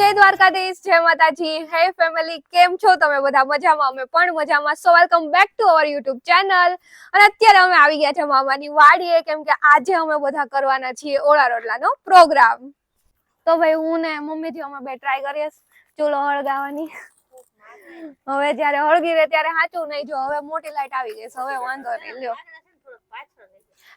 જય દ્વારકાધીશ જય માતાજી. હે ફેમિલી કેમ છો? તમે બધા મજામાં? અમે પણ મજામાં. So welcome back to our YouTube channel અને અત્યારે અમે આવી ગયા છે મામાની વાડીએ કેમ કે આજે અમે બધા કરવાના છીએ ઓળા રોટલાનો પ્રોગ્રામ તો ભાઈ હું ને મમ્મીથી અમે બે ટ્રાય કરીએ. ચૂલો હળગાવાની હવે જ્યારે હળગી રહે ત્યારે સાચું નહીં જો હવે મોટી લાઈટ આવી ગઈ છે. હવે વાંધો નહીં લ્યો.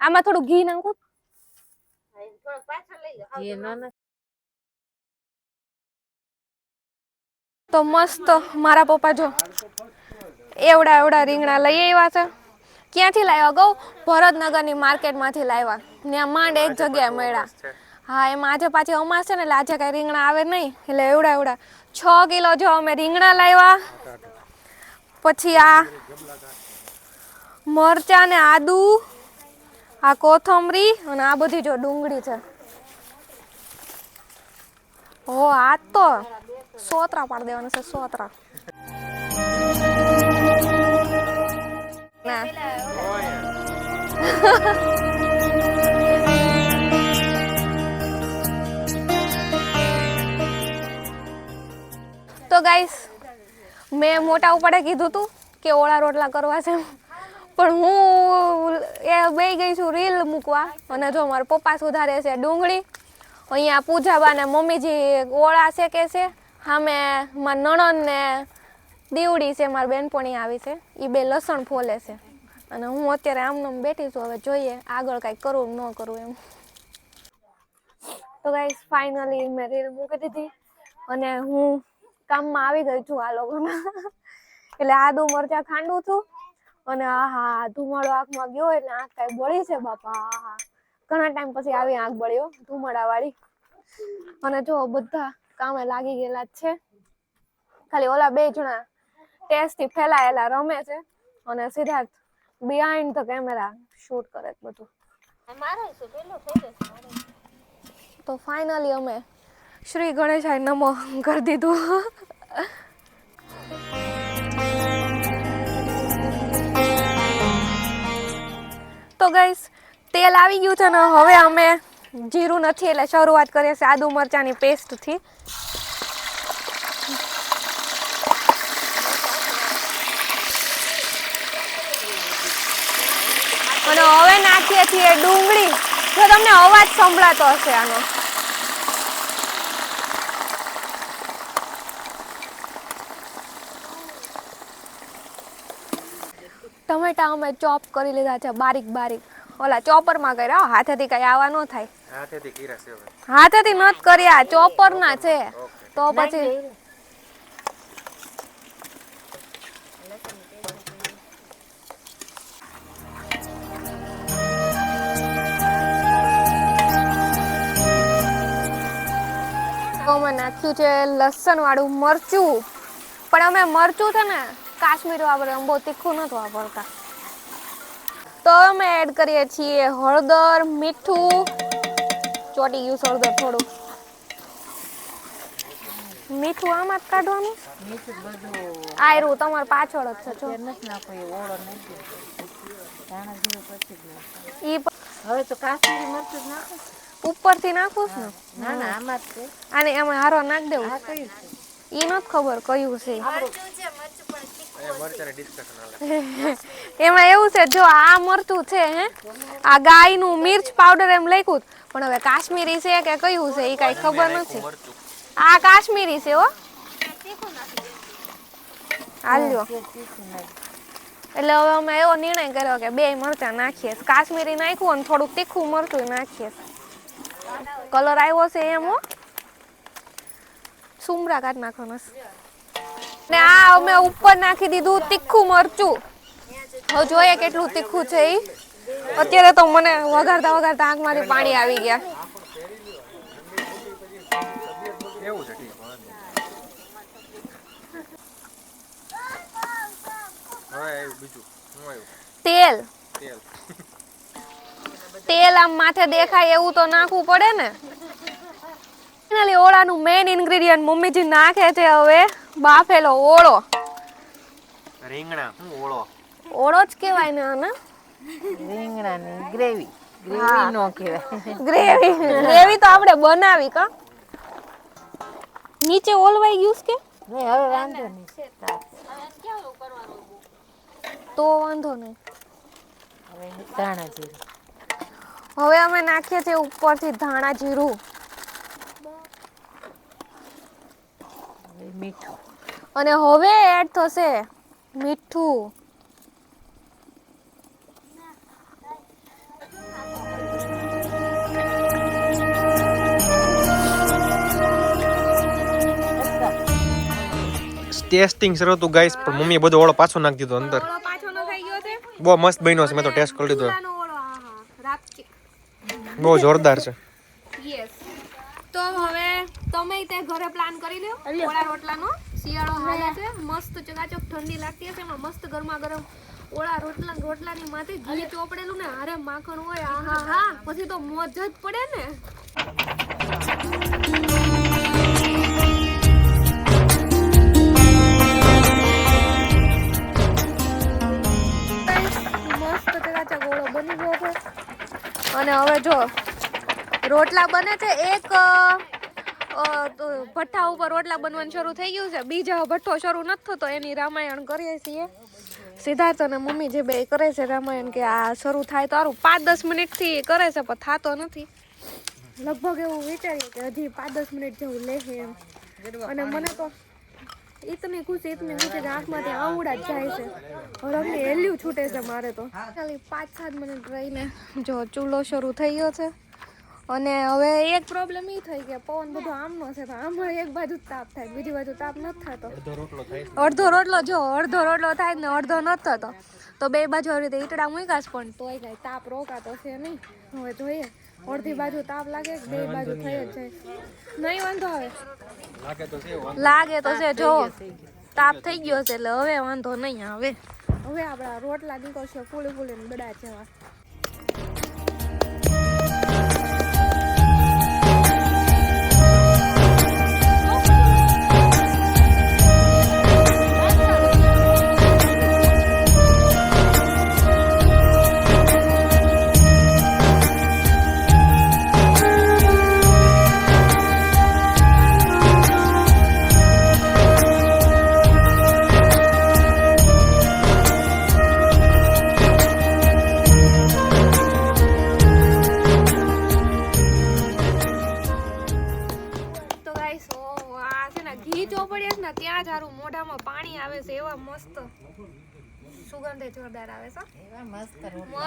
આમાં થોડું ઘી નાખું. તો મસ્ત, મારા પપ્પા જો એવડા એવડા રીંગણા લઈ આવ્યા છે. ક્યાંથી લાવ્યા ગૌ? ભરતનગરની માર્કેટમાંથી લાવ્યા. ત્યાં માંડ એક જગ્યાએ મળ્યા. હા, એમાં આજે પાછી અમાસ છે ને, એટલે આજે કાંઈ રીંગણા આવે નહીં. એટલે એવડા એવડા. છ કિલો જો અમે રીંગણા લાવ્યા. પછી આ મરચા ને આદુ, આ કોથમરી અને આ બધી જો ડુંગળી છે. ઓ, આ તો સોતરા પાડી દેવાના છે સોતરા તો ગાઈસ મેં મોટા ઉપાડે કીધું તું કે ઓળા રોટલા કરવા છે. પણ હું એ બે ગઈ છું રીલ મૂકવા. અને જો મારા પપ્પા સુધારે છે ડુંગળી, અહીંયા પૂજાબા ને મમ્મીજી ઓળા શેકે છે. સામે મારા નણંદ ને દીવડી છે, મારી બેનપણી આવી છે. એ બે લસણ ફોલે છે. અને હું અત્યારે આમનામ બેઠી છું, હવે જોઈએ આગળ કાંઈ કરવું ન કરવું એમ. તો ગાઈસ ફાઇનલી મેં રીલ મૂકી દીધી અને હું કામમાં આવી ગઈ છું આ લોકોના. એટલે આદુ મરચા ખાંડું છું અને આહા ધુમાડો આંખમાં ગયો એટલે આંખ કાંઈ બળી છે બાપા, આહા. ઘણા ટાઈમ પછી આવી આંખ બળ્યો ધુમાડા વાળી અને જો બધા કામે લાગી ગયેલા જ છે. ખાલી ઓલા બે જણા ટેસ્ટથી ફેલાયેલા રમે છે અને Siddharth behind the camera shoot કરે છે બધું. તો ફાઇનલી અમે શ્રી ગણેશાય નમો કરી દીધું. તો ગઈસ તેલ આવી ગયું છે ને હવે અમે જીરું નથી, એટલે શરૂઆત કરીએ છીએ આદુ મરચાની પેસ્ટથી અને હવે નાખીએ છીએ ડુંગળી. જો તમને અવાજ સંભળાતો હશે આનો. ટમેટા અમે ચોપ કરી લીધા છે બારીક બારીક ઓલા ચોપરમાં કર્યા હાથેથી કઈ આવા ન થાય. હાથેથી કીરા છે હાથેથી નત કર્યા ચોપરના છે. તો પછી અમે નાખ્યું છે લસણ વાળું મરચું. પણ અમે મરચું છે ને કાશ્મીર વાપરે બહુ તીખું નથી વાપરતા. તો અમે એડ કરીએ છીએ હળદર મીઠું. ચોટી ગયું છે હળદર થોડું. મીઠું આમાં જ કાઢવાનું? આયરું તમારે પાછળ જ છે જો. ઈ હવે તો કાશ્મીરી મરચું નાખો ઉપરથી નાખું ને? ના ના આમાં જ છે. આને એમાં હારો નાખ દેવું. આ કયું છે? ઈ નથી ખબર કયું છે. એમાં એવું છે જો આ મરચું છે હે આ ગાયનું મિર્ચ પાવડર એમ લખ્યું પણ હવે કાશ્મીરી છે કે કયું છે એ કઈ ખબર નથી. આ કાશ્મીરી છે હો. હાલ્યો. એટલે હવે અમે એવો નિર્ણય કર્યો કે બે મરચાં નાખીએ કાશ્મીરી નાખ્યું અને થોડુંક તીખું મરચું નાખીએ કલર આવ્યો છે એમ હો. સુમરા કાઢ નાખવાનો અમે ઉપર નાખી દીધું તીખું મરચું. હવે જોઈએ કેટલું તીખું છે એ અત્યારે તો મને વગાડતા વગાડતા આંખમાંથી પાણી આવી ગયા. તેલ. તેલ આમ માથે દેખાય એવું તો નાખવું પડે ને? ફાઇનલી ઓળાનું મેઇન ઇન્ગ્રેડિયન્ટ મમ્મીજી નાખે છે હવે. બાફેલો ઓળો. રીંગણા શું ઓળો? ઓળો જ કહેવાય ને આને. રીંગણાની ગ્રેવી. ગ્રેવી નો કહેવાય. ગ્રેવી. ગ્રેવી તો આપણે બનાવી કા? નીચે ઓલવાઈ ગયું છે કે? નહીં હવે વાંધો નહીં. તો વાંધો નહીં. હવે ધાણા જીરું. હવે અમે નાખીએ છીએ ઉપરથી ધાણા જીરું. મીઠું. અને હવે એડ થશે મીઠું. ટેસ્ટિંગ શરૂ હતું ગાઈસ પણ મમ્મીએ બધો ઓળો પાછો નાખી દીધો અંદર. ઓળો પાછો ન થઈ ગયો છે? બહુ મસ્ત બન્યો છે મેં તો ટેસ્ટ કરી લીધો બહુ જોરદાર છે. યસ તો હવે તમે તે ઘરે પ્લાન કરી લ્યો. ઓળા રોટલાનો. શિયાળો હાલે છે. મસ્ત ચકાચક ઠંડી લાગતી હશે એમાં મસ્ત ગરમા ગરમ ઓળા રોટલા રોટલાની માથે ઘી ચોપડેલું ને હારે માખણ હોય. આહા. હા. પછી તો મોજ જ પડે ને. મસ્ત ચકાચક ઓળો બની ગયો છે. અને હવે જો રોટલા બને છે એક ભઠ્ઠા ઉપર રોટલા બનવાનું શરૂ થઈ ગયું છે. બીજા ભઠ્ઠો શરૂ નથી થતો, એની રામાયણ કરીએ છીએ. સિદ્ધાર્થ અને મમ્મી જે બે કરે છે રામાયણ કે આ શરૂ થાય તો સારું પાંચ દસ મિનિટથી કરે છે, પણ થતો નથી. લગભગ એવું વિચાર્યું કે હજી પાંચ દસ મિનિટ જેવું લેશે એમ. અને મને તો ઇતની ખુશી ઇતની ખુશી કે આંખમાંથી આવડા જ જાય છે. હરખની હેલ્યું છૂટે છે મારે તો. ખાલી પાંચ સાત મિનિટ રહીને જો ચૂલો શરૂ થઈ ગયો છે. અને હવે એક પ્રોબ્લેમ એ થઈ કે પવન બધો આમનો છે તો આમાં એક બાજુ જ તાપ થાય બીજી બાજુ તાપ નથી થતો. અડધો રોટલો જો અડધો રોટલો થાય ને અડધો નથી થતો. તો બે બાજુ આવી રીતે ઈટડા મૂકાશ પણ તોય કાંઈ તાપ રોકાતો છે નહીં. હવે જોઈએ અડધી બાજુ તાપ લાગે કે બે બાજુ થઈ જ જાય. નહીં વાંધો આવે. લાગે તો છે જો. તાપ થઈ ગયો છે એટલે હવે વાંધો નહીં આવે. હવે આપણા રોટલા નીકળશે ફૂલી ફૂલીને બડા જેવા.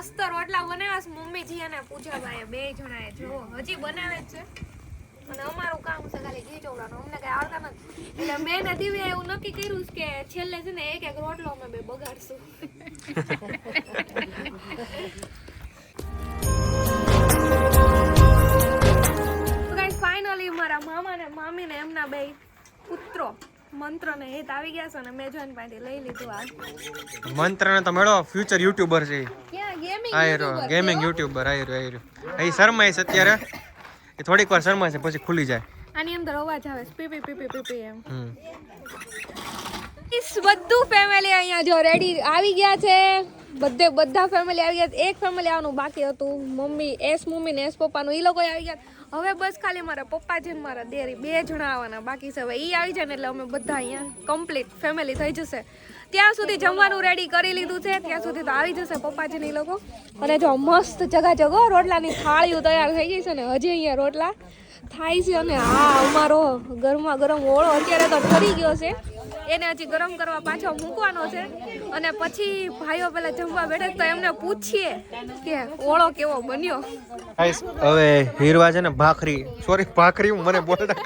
મસ્ત રોટલા બનાવ્યા છે મમ્મીજી અને પૂજાભાઈએ બે જણાએ જો, હજી બનાવે છે. અને અમારું કામ છે ખાલી ઘી ચોવડાનું. અમને કઈ આવતા નથી. એટલે મેં ને દિવ્ય એવું નક્કી કર્યું કે છેલ્લે છે ને એક એક રોટલો અમે બે બગાડશું. મંત્ર ને હેત આવી ગયા છે અને મેં જોઈને પાટી લઈ લીધું આ. મંત્રને તો મેળો ફ્યુચર યુટ્યુબર છે ક્યાં ગેમિંગ આયરો ગેમિંગ યુટ્યુબર આયરો આયરો. અહીં શર્માય છે અત્યારે. એ થોડીક વાર શરમાય છે પછી ખુલી જાય. આની અંદર અવાજ આવે છે પીપી પીપી પીપી એમ. બધું ફેમિલી અહીંયા જો રેડી આવી ગયા છે. બધે બધા ફેમિલી આવી ગયા. એક ફેમિલી આવવાનું બાકી હતું. મમ્મી એસ મમ્મી ને એસ પપ્પાનું એ લોકો આવી ગયા હવે બસ ખાલી મારા પપ્પાજી ને મારા દેરી બે જણા આવવાના, બાકી છે હવે એ આવી જાય ને એટલે અમે બધા અહીંયા કમ્પ્લીટ ફેમિલી થઈ જશે. ત્યાં સુધી જમવાનું રેડી કરી લીધું છે, ત્યાં સુધી તો આવી જશે પપ્પાજી ને ઈ લોકો. અને જો મસ્ત જગા જગો રોટલાની થાળીઓ તૈયાર થઈ ગઈ છે ને, હજી અહીંયા રોટલા થાય છે અને આ અમારો ગરમા ગરમ ઓળો અત્યારે તો ઠરી ગયો છે. એને હજી ગરમ કરવા પાછો મૂકવાનો છે. અને પછી ભાઈઓ પેલા જમવા બેઠે તો એમને પૂછીએ કે ઓળો કેવો બન્યો. હવે હીરવા છે ને ભાખરી. સોરી ભાખરી મને બોલતા.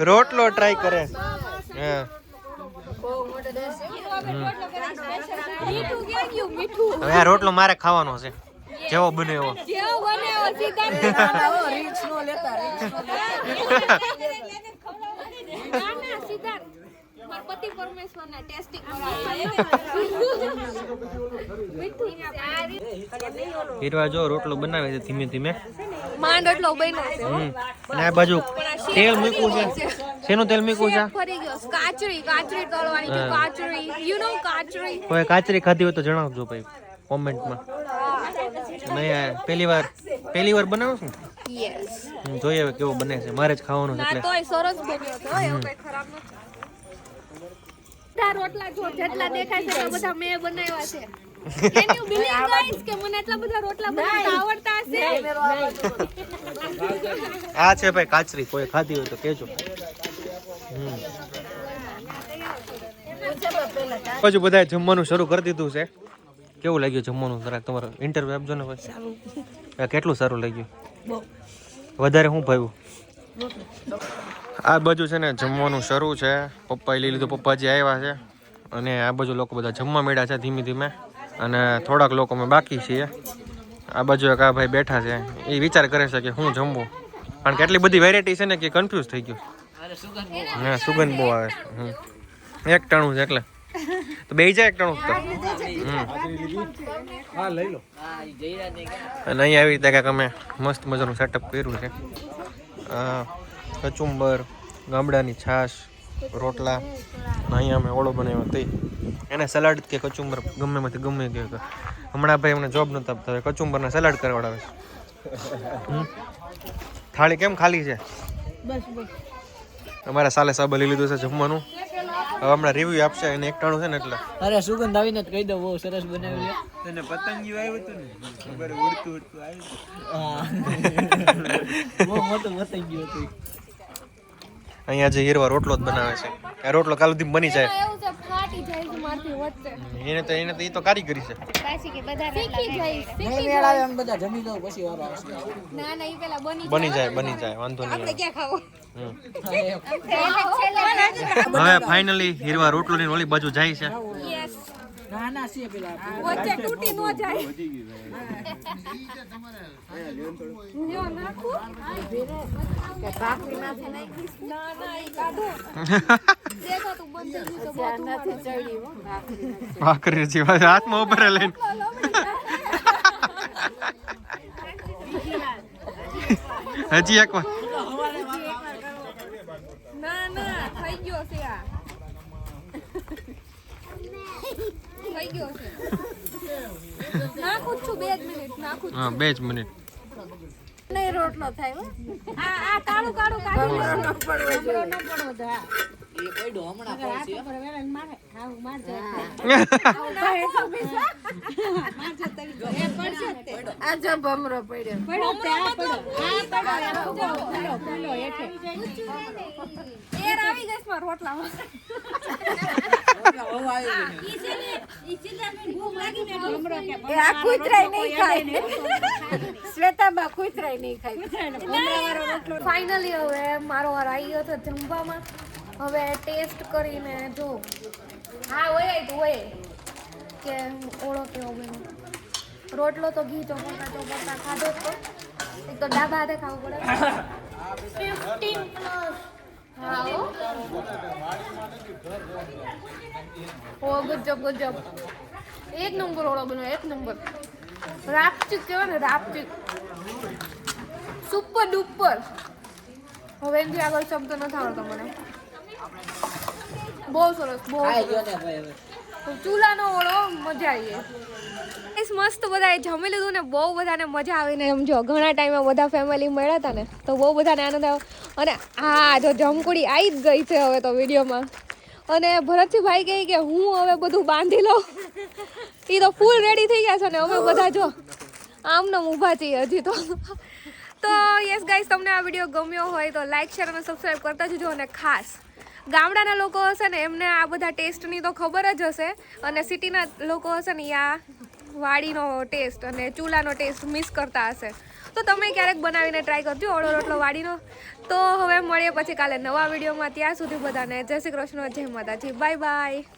રોટલો ટ્રાય કરે. હા. હવે રોટલો મારે ખાવાનો છે. જેવો બને એવો. જેવો બને એવો સિદ્ધાર્થ ના ના સિદ્ધાર્થ મારા પતિ પરમેશ્વરના ટેસ્ટિંગ હીરવા જો રોટલો બનાવે છે ધીમે ધીમે. માંડ રોટલો બન્યો છે. અને આ બાજુ તેલ મૂક્યું છે. શેનું તેલ મૂક્યું છે? ફરી ગયો કાચરી કાચરી તળવાની છે. કાચરી. યુ નો કાચરી. કોઈ કાચરી ખાધી હોય તો જણાવજો ભાઈ કોમેન્ટમાં. મેં પહેલી વાર પહેલી વાર બનાવું છું? યસ હમ, જોઈએ હવે કેવું બને છે. મારે જ ખાવાનું છે એટલે. તોય સરસ બન્યો હતો એવું કઈ ખરાબ નથી. બધા રોટલા જો જેટલા દેખાય છે એટલા બધા મેં બનાવ્યા છે. Can you believe guys કે મને એટલા બધા રોટલા બનાવતા આવડતા હશે? આ છે ભાઈ કાચરી કોઈ ખાધી હોય તો કેજો પછી બધાએ જમવાનું શરૂ કરી દીધું છે. કેવું લાગ્યું જમવાનું? જરાક તમારો ઇન્ટરવ્યુ આપજો ને ભાઈ કેટલું સારું લાગ્યું? વધારે શું ભાવ્યું? આ બાજુ છે ને જમવાનું શરૂ છે. પપ્પાએ લઈ લીધું પપ્પાજી આવ્યા છે. અને આ બાજુ લોકો બધા જમવા મળ્યા છે ધીમે ધીમે. અને થોડાક લોકો અમે બાકી છીએ. આ બાજુ એક આ ભાઈ બેઠા છે. એ વિચાર કરે છે કે હું જમવું કારણ કે એટલી બધી વેરાયટી છે ને કે કન્ફ્યુઝ થઈ ગયું. હા, સુગંધ બહુ આવે. છે. એક ટાણું છે એટલે. તો બે જાય એક ટાણું અને અહીંયા આવી રીતે કાંઈક અમે મસ્ત મજાનું સેટઅપ કર્યું છે. કચુંબર ગામડાની છાશ રોટલા. અહીંયા અમે ઓળો બનાવ્યો તે. એને સલાડ કે કચુંબર ગમે માંથી ગમે કે. હમણાં ભાઈ અમને જોબ નતા આપતા કચુંબરના સલાડ કરવાડાવે છે. થાળી કેમ ખાલી છે? અમારા સાલે સાબ લઈ લીધું છે જમવાનું. હવે હમણાં રિવ્યુ આપશે અને એકટાણું છે ને એટલે. અરે સુગંધ આવીને જ કહી દઉં બહુ સરસ બનાવ્યું છે. પતંગ પતંગિયું આવ્યું હતું ને? ખબર ઉડતું ઉડતું આવ્યું હા. બહુ મોટું પતંગ ગયું હતું. અહીંયા જે હીરવા રોટલો જ બનાવે છે. આ રોટલો કાલ સુધી બની જાય. એવું છે ફાટી જાય છે મારથી વચ્ચે. એને તો એને તો એ તો કારીગરી છે. શીખી જાય શીખી નહીં એમ બધા જમી દઉં પછી વારો આવશે. ના ના ઈ પેલા બની બની જાય બની જાય વાંધો નહીં. ક્યાં ખાવો? હવે ફાઇનલી હીરવા રોટલો ની ઓલી બાજુ જાય છે. યસ ના ના છે પેલા. વચ્ચે તૂટી ન જાય. જો નાખું ના ના ઈ કાઢો દેખો તું બંધ થઈ ગયું તો બધું ભાખરી છે હાથમાં ઉપર લઈને. હજી એક વાર ના ના થઈ ગયો છે આ થઈ ગયો છે નાખું જ છું બે જ મિનિટ નાખું જ હા બે જ મિનિટ. નહીં રોટલો થાય હો. આ આ કાળું કાળું કાઢી હા એ પડ્યો હમણાં પડશે. એર આવી ગઈ છે મારા રોટલામાં હવા આવી ગઈ આ કૂતરાય નહીં ખાય શ્વેતાબા કૂતરાય નહીં ખાય ફાઇનલી હવે મારો વાર આવી ગયો હતો જમવામાં. હવે ટેસ્ટ કરીને જો. હા હોય તો હોય. કે ઓળો કેવો બન્યો રોટલો તો ઘી ચોપડતા ચોપડતા ખાધો તો. એક તો ડાબા હાથે ખાવું પડે. Fifteen plus. ઓ ગુજબ ગુજબ એક નંબર ઓળો બનો એક નંબર. રાપચીક કહેવાય ને રાપચીક. Super duper. હવે એનાથી આગળ શબ્દ નથી આવડતો મને. બહુ સરસ બહુ ચૂલાનો ઓળો મજા આવી ગાઈસ મસ્ત બધાએ જમી લીધું ને બહુ બધાને મજા આવીને એમ જો ઘણા ટાઈમે બધા ફેમિલી મળ્યા હતા ને તો બહુ બધાને આનંદ આવ્યો. અને આ જો જમકુડી આવી જ ગઈ છે હવે તો વિડીયોમાં. અને ભરતસિંહભાઈ કહે કે હું હવે બધું બાંધી લઉં. એ તો ફૂલ રેડી થઈ ગયા છે ને અમે બધા જો આમને ઊભા છીએ હજી તો. તો યસ ગાઈસ તમને આ વીડિયો ગમ્યો હોય તો લાઈક શેર અને સબસ્ક્રાઈબ કરતા જજો અને ખાસ ગામડાના લોકો હશે ને એમને આ બધા ટેસ્ટની તો ખબર જ હશે અને સિટીના લોકો હશે ને આ વાડીનો ટેસ્ટ અને ચૂલાનો ટેસ્ટ મિસ કરતા હશે. તો તમે ક્યારેક બનાવીને ટ્રાય કરજો, ઓળો રોટલો વાડીનો. તો હવે મળીએ પછી કાલે નવા વિડીયોમાં. ત્યાં સુધી બધાને જય શ્રી કૃષ્ણ, જય માતાજી. Bye bye.